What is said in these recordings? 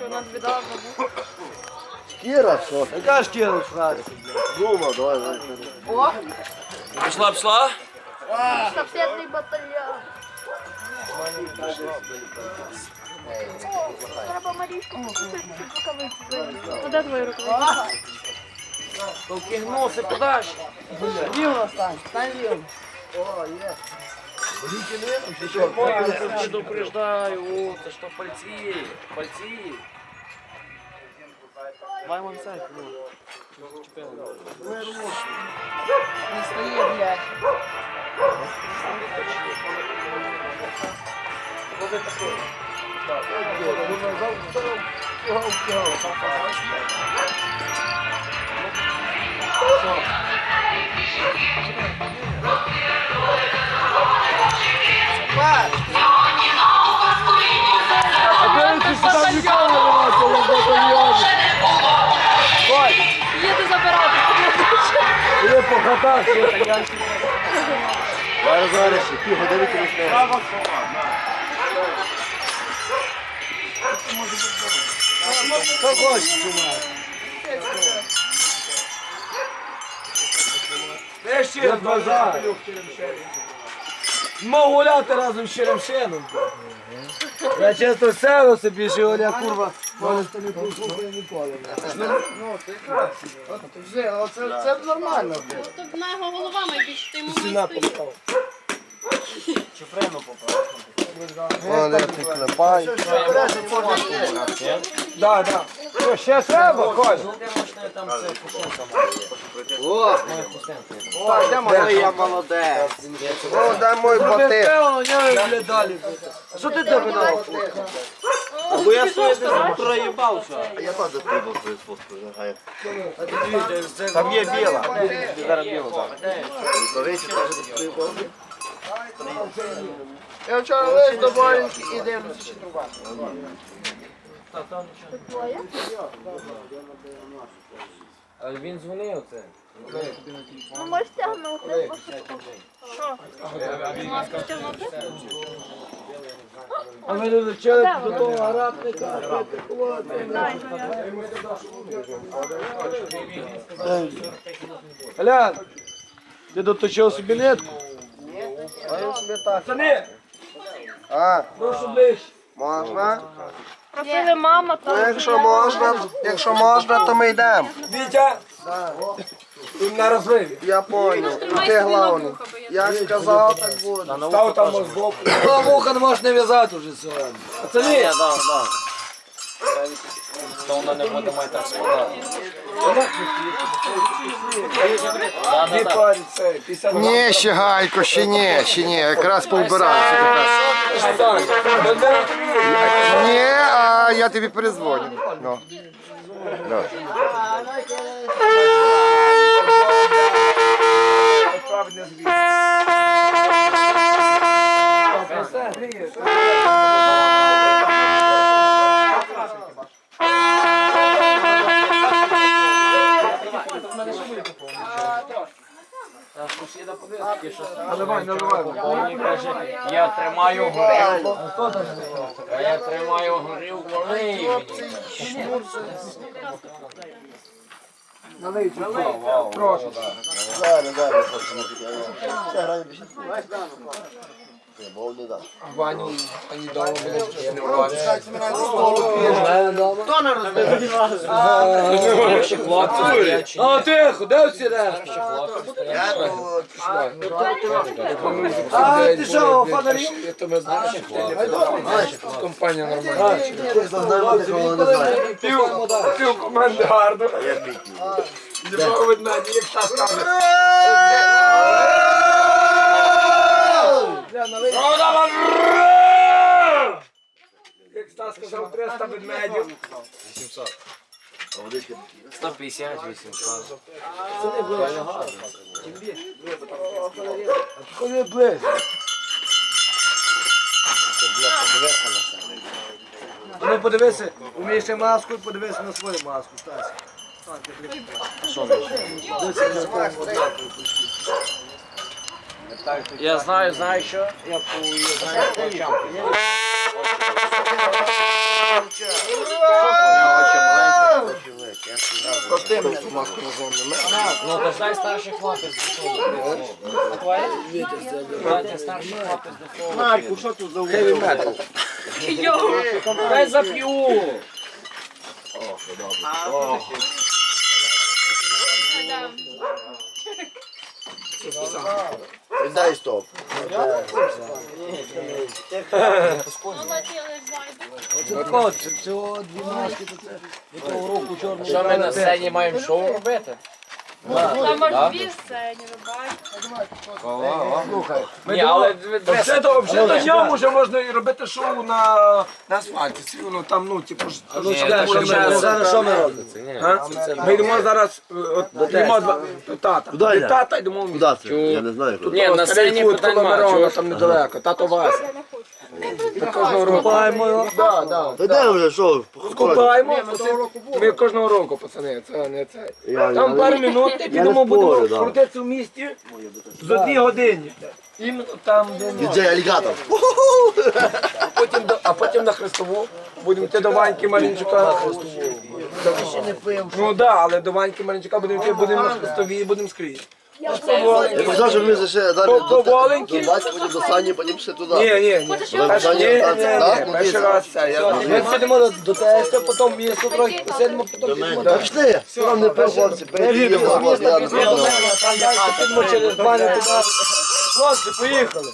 Вона тобі дала забув? Кіра, що? Яка ж кіра фраза? Дума, давай, давай. О, Пішла, пішла? штабсетний батальйон. Треба Марічку щоб рукавиці. Де твої рукавиці? Толкігнувся, куди ж? Рівно стань, стань рівно. Я предупреждаю, о, це що пальці, пальці. Давай вон цей, ну. Не стає, блядь. Їди Зараз, зараз, ще півгодини ти почнеш. Кого ж чумак? Де ще базар? Мав гуляти разом з Черемшином. Я часто сяду собі, що Оля курва. Може, то не послухає ніколи. Ну, ти краще. Вже, оце- Це нормально, блядь. Тут на його голова найбільше, ти йому стоїть. не стоїть. попав. О, де ти клепай. Да, да. Що, ще треба? Ходь. О, де малий, я молодець. О, дай мой виглядалі. Що ти тебе дав? Бо я своє проїбався. Я теж пиво свою нехай. Там є біла. Зараз. Рукавиці теж пиво. Я вчора лиш до Борінки і дивлюся, чи труба. Але він дзвонив це. Ну, можеш тягнути. Що? А ми не вчили до того арабника. Глян, ти доточив собі? А собі так. Пацани, А, прошу ближче. можна? Просили мама, Ну, то... якщо можна, якщо можна, то ми йдемо. Вітя, ти на розриві. Я понял. Ти головний. Як сказав, так буде. Став там мозгов. На вуха не можеш не в'язати вже сьогодні. Пацани, дві парі це, 50 Ні, ще гайко, ще ні, ще ні. Якраз повбирався тепер. Ні, а я тобі перезвоню. Ну. Ну. Наливай, наливай. Він каже, я тримаю горілку. А я тримаю горілку, налий мені. Налий чуть-чуть. Прошу. Зараз, зараз. Ще грає більше. Ні, бо не дам. Ваню, ані дома буде не уважно. Ще хлопці стоять. А тихо, де всі решта? Я тут. А ти що, фонарів? Я тебе знаю, що ти компанія нормальна. Не. Пів, пів команди гарно. Я бітній. Як та скаже. Як Стас сказав, 300 ведмедів. 150, 800. Ходи ближче. Ну подивися, умієш ще маску і подивися на свою маску, Стас. Я знаю, знаю що. Я по знаю по очам. Ну, то дай старший хлопець до того. Дайте старший хлопець до того. Марку, що тут за метал. Дай зап'ю. Дай стоп. Оце тако, це цього дві маски, то це до того року стоп. Що ми на сцені маємо шоу робити? Там аж дві сцені, ви бачите. Ні, але Вже то, вже до ньому вже можна і робити шоу на, на асфальті. Все одно там, ну, типу, ж, ну, чекай, що що ми ми зараз що ми робимо? А? Ми йдемо зараз, е, от, йдемо до до тата. До тата йдемо в місто. Куди це? Я не знаю. куди. Ні, на сцені питань коло нема. Там недалеко. Тато Вася. Купаємо його. Да, да. Та де вже що? Купаємо. Ми кожного року, пацани, це не це. Я- Там я- пару минут і не підемо будемо да. крутитися в місті за дві години. Іменно там, де ми. Діджей алігатор. А потім, до- а потім на Хрестову. Будемо йти до Ваньки Марінчука на Хрестову. Ну так, да, але до Ваньки Марінчука будемо йти, будемо на Хрестовій і будемо скрізь. Я казав, що ми ще далі до Васьки, потім до Сані, потім ще туди. Ні, ні, ні. Перший, так, так, раз це. Ми сидимо до, тесту, потім місто трохи посидимо, потім підемо. Та пішли, там не пив хлопці, пийте, їдемо, я не знаю. Там далі підемо через два не туди. Хлопці, поїхали.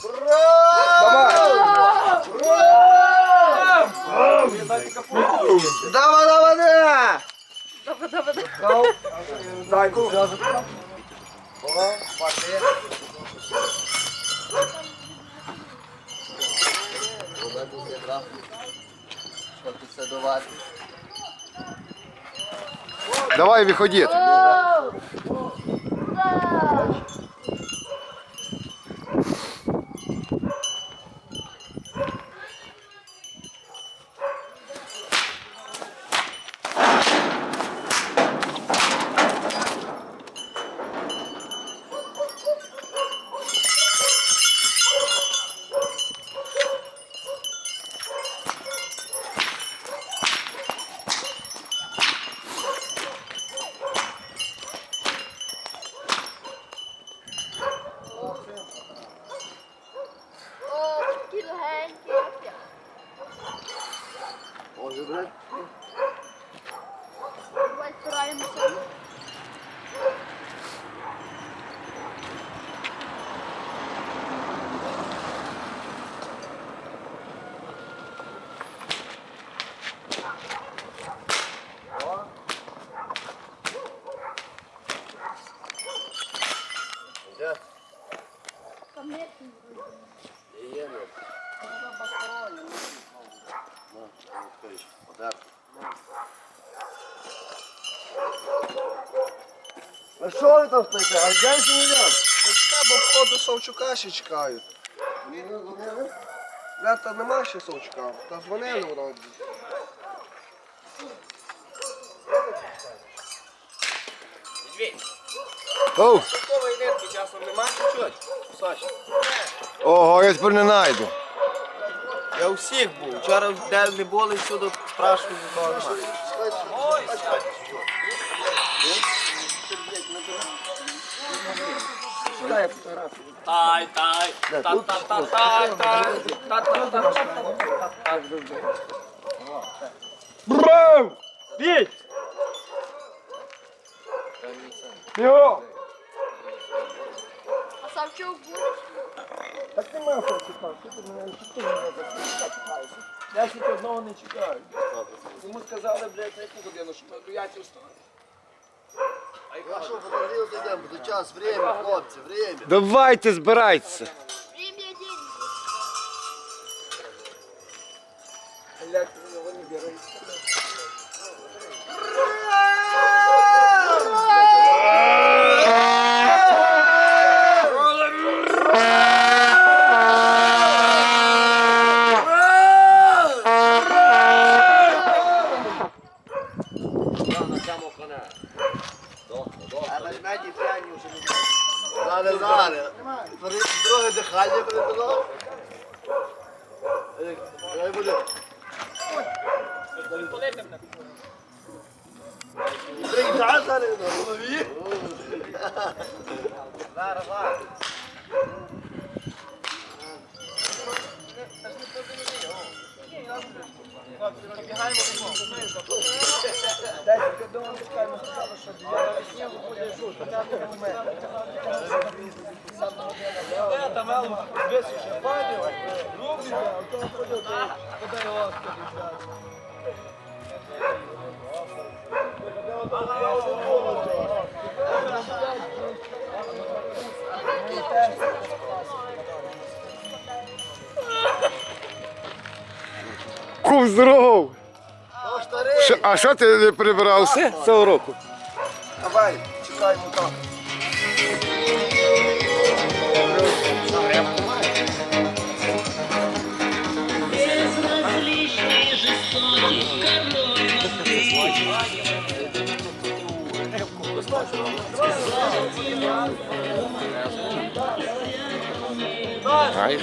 Давай. Давай, давай, давай! Давай, давай, давай. Гав. Зайку зразу. Давай виходіть. О, такі легенькі. Може, блядь? Давай стараємося. Там є. А що ви там стоїте? А я ще не йдем. Бо входу Савчука ще чекають. Бля, та нема ще Савчука. Та дзвонили вроді. Оу. Такої нитки часом нема чуть-чуть. Саша. Ого, я тепер не знайду. Я у всіх був. Вчора де не були, всюди спрашували, нікого немає. Дай фотографію. Тай, тай, та та та тай, тай. Бро! Бій! Йо! А? Так ти мене що ти мене чекаєш? Я ще одного не чекаю. Йому сказали, блядь, на яку годину, що до яті встали. Що, подожди, йдемо, до час, время, хлопці, время. Давайте, збирайтеся. أنا زعلان. فريق دروه دخاجه في الانتظار فريق تعال تعال لا رفع Daj, tylko dołącz, czekaj, może старий! Що- А що ти не прибирався цього року? Давай, чекаємо там. Знаєш?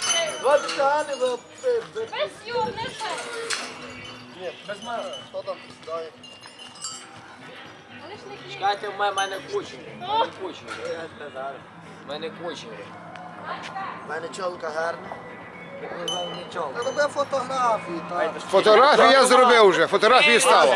ви- Без сьом, не ще. Хто там сідає? Вони ж не кліють. Чекайте, в мене- в мене кучер. В мене кучер. В мене кучер. У мене чолка гарна. Нічого. Тебе фотографії, так. Фотографії я зробив вже, фотографії стало.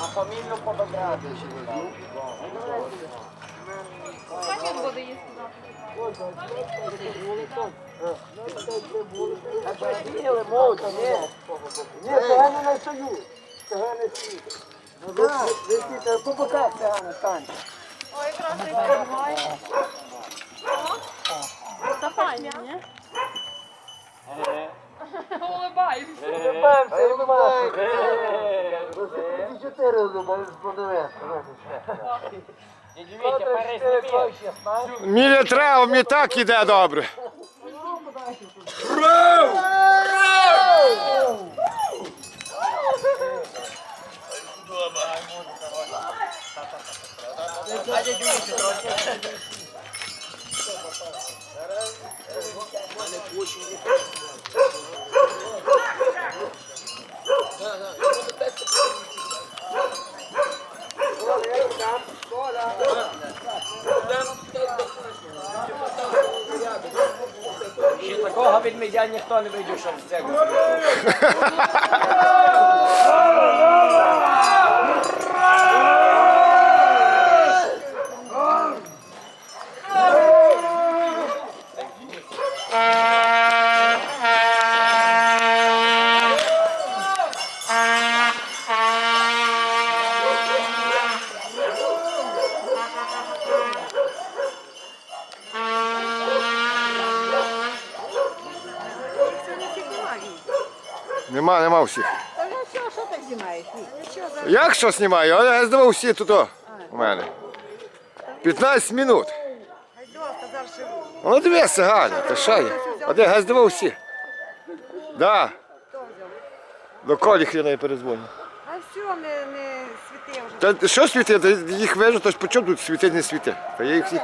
Пару маск. Потім буде їсти Ні, цигани не. Ви світите, по боках цигани станьте. Ой, якраз не. Та файні, ні? Улибаюся. Любимся, любимся. Ви чотири любимся, подивися. Дивіться, пересніміть. Мені треба, мені так іде добре. Ще такого від відмедя ніхто не вийде, щоб з цього. Нема, нема всіх. Та ну що, що так знімаєш? Як що знімаю? Я здавав всі тут о, у мене. 15 минут. Ну дивися, Галя, ти що є? А де я здавав всі? Да. До колі хрена я перезвоню. А все, не, не світи вже. Та що світити? Їх вижу, то ж по чому тут світить, не світить? Та я їх всіх.